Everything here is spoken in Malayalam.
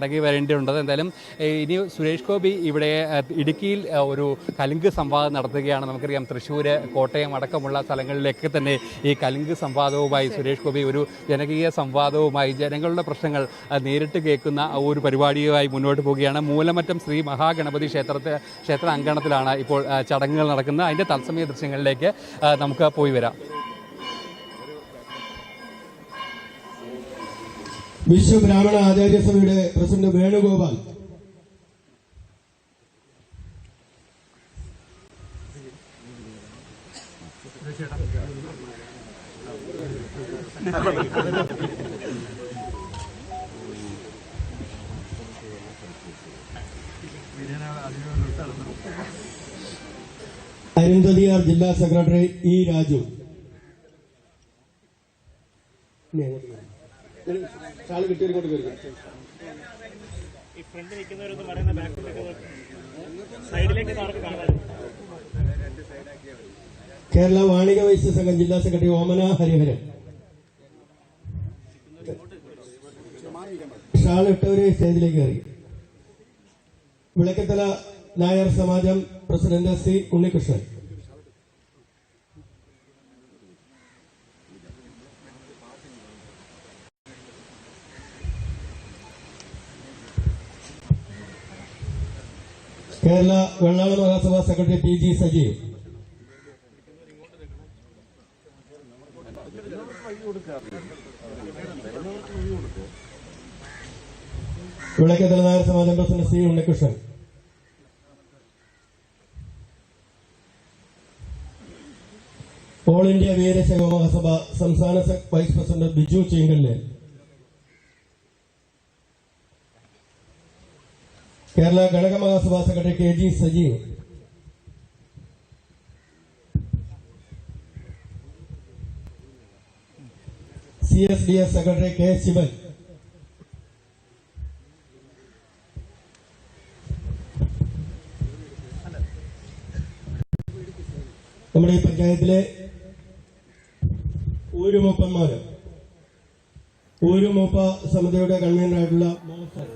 മടങ്ങി വരേണ്ടതുണ്ട് എന്തായാലും ഇനി സുരേഷ് ഗോപി ഇവിടെ ഇടുക്കിയിൽ ഒരു കലുങ്ക് സംവാദം നടത്തുകയാണ്. നമുക്കറിയാം തൃശ്ശൂർ കോട്ടയം അടക്കമുള്ള സ്ഥലങ്ങളിലൊക്കെ തന്നെ ഈ കലുങ്ക് സംവാദവുമായി സുരേഷ് ഗോപി ഒരു ജനകീയ സംവാദവുമായി ജനങ്ങളുടെ പ്രശ്നങ്ങൾ നേരിട്ട് കേൾക്കുന്ന ഒരു പരിപാടിയുമായി മുന്നോട്ട് പോവുകയാണ്. മൂലമറ്റം ശ്രീ മഹാഗണപതി ക്ഷേത്രത്തെ ക്ഷേത്ര അങ്കണത്തിലാണ് ഇപ്പോൾ ചടങ്ങുകൾ നടക്കുന്നത്. അതിന്റെ തത്സമയ ദൃശ്യങ്ങളിലേക്ക് നമുക്ക് പോയി വരാം. വിശ്വ ബ്രാഹ്മണ ആചാര്യ സഭയുടെ പ്രസിഡന്റ് വേണുഗോപാൽ. അരുന്ധതിയാർ ജില്ലാ സെക്രട്ടറി ഇ രാജു. വരൂ. ഷാൾ കയറി. ഈ ഫ്രണ്ട് നിൽക്കുന്നവരൊന്ന് പറയുന്ന ബാക്കിലേക്ക് സൈഡിലേക്ക് കേരള വാണിക വൈശ്യ സംഘം ജില്ലാ സെക്രട്ടറി ഓമന ഹരിഹരൻ. ഷാൾ ഇട്ടവര് സ്റ്റേജിലേക്ക് കയറി. Vilakkathala Nair Samajam president C Unnikrishnan. Kerala Vellala Mahasabha secretary P G Sajeev Vilakkathala Nair Samajam president C Unnikrishnan. All India Veerashaiva Mahasabha സംസ്ഥാന vice president Biju Cheenkallu. Kerala ഘടകമഹാസഭാ Mahasabha secretary K G Sajeev. C S D S secretary K Sivan. നമ്മുടെ ഈ പഞ്ചായത്തിലെ ഊരുമൂപ്പന്മാര് ഊരുമൂപ്പ സമിതിയുടെ കൺവീനറായിട്ടുള്ള മോഹൻ